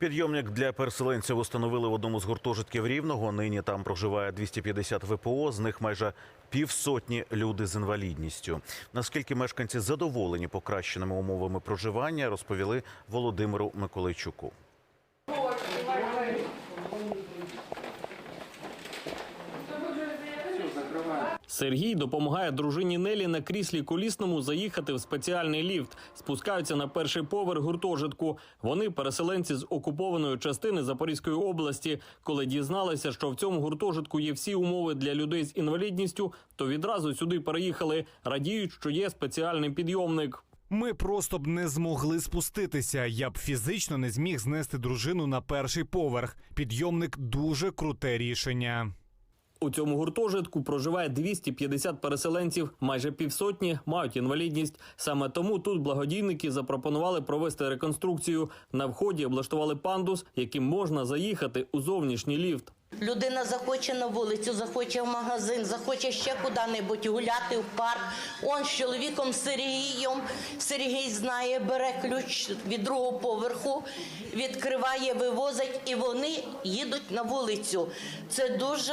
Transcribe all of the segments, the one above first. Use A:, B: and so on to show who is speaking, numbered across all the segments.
A: Підйомник для переселенців установили в одному з гуртожитків Рівного. Нині там проживає 250 ВПО, з них майже півсотні люди з інвалідністю. Наскільки мешканці задоволені покращеними умовами проживання, розповіли Володимиру Миколайчуку.
B: Сергій допомагає дружині Нелі на кріслі колісному заїхати в спеціальний ліфт. Спускаються на перший поверх гуртожитку. Вони переселенці з окупованої частини Запорізької області. Коли дізналися, що в цьому гуртожитку є всі умови для людей з інвалідністю, то відразу сюди переїхали. Радіють, що є спеціальний підйомник.
C: Ми просто б не змогли спуститися. Я б фізично не зміг знести дружину на перший поверх. Підйомник дуже круте рішення.
B: У цьому гуртожитку проживає 250 переселенців, майже півсотні мають інвалідність. Саме тому тут благодійники запропонували провести реконструкцію. На вході облаштували пандус, яким можна заїхати у зовнішній ліфт.
D: Людина захоче на вулицю, захоче в магазин, захоче ще куди-небудь гуляти в парк. Он з чоловіком Сергієм. Сергій знає, бере ключ від другого поверху, відкриває, вивозить, і вони їдуть на вулицю. Це дуже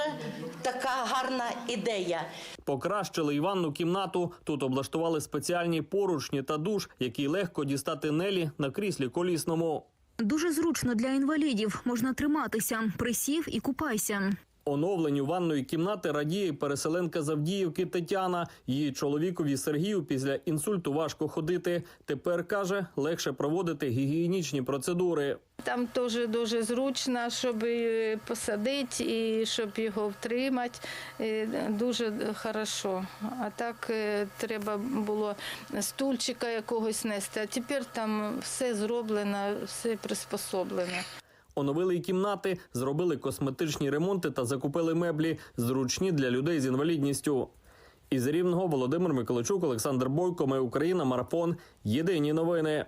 D: така гарна ідея.
B: Покращили й ванну кімнату. Тут облаштували спеціальні поручні та душ, які легко дістати Нелі на кріслі колісному.
E: Дуже зручно для інвалідів. Можна триматися, присів і купайся.
B: Оновленню ванної кімнати радіє переселенка з Авдіївки Тетяна. Її чоловікові Сергію після інсульту важко ходити. Тепер каже, легше проводити гігієнічні процедури.
F: Там теж дуже зручно, щоб посадити і щоб його втримати. Дуже хорошо. А так е, треба було стульчика якогось нести. А тепер там все зроблено, все приспособлено.
B: Оновили й кімнати, зробили косметичні ремонти та закупили меблі, зручні для людей з інвалідністю. Із Рівного Володимир Миколичук, Олександр Бойко. Ми Україна. Марафон. Єдині новини.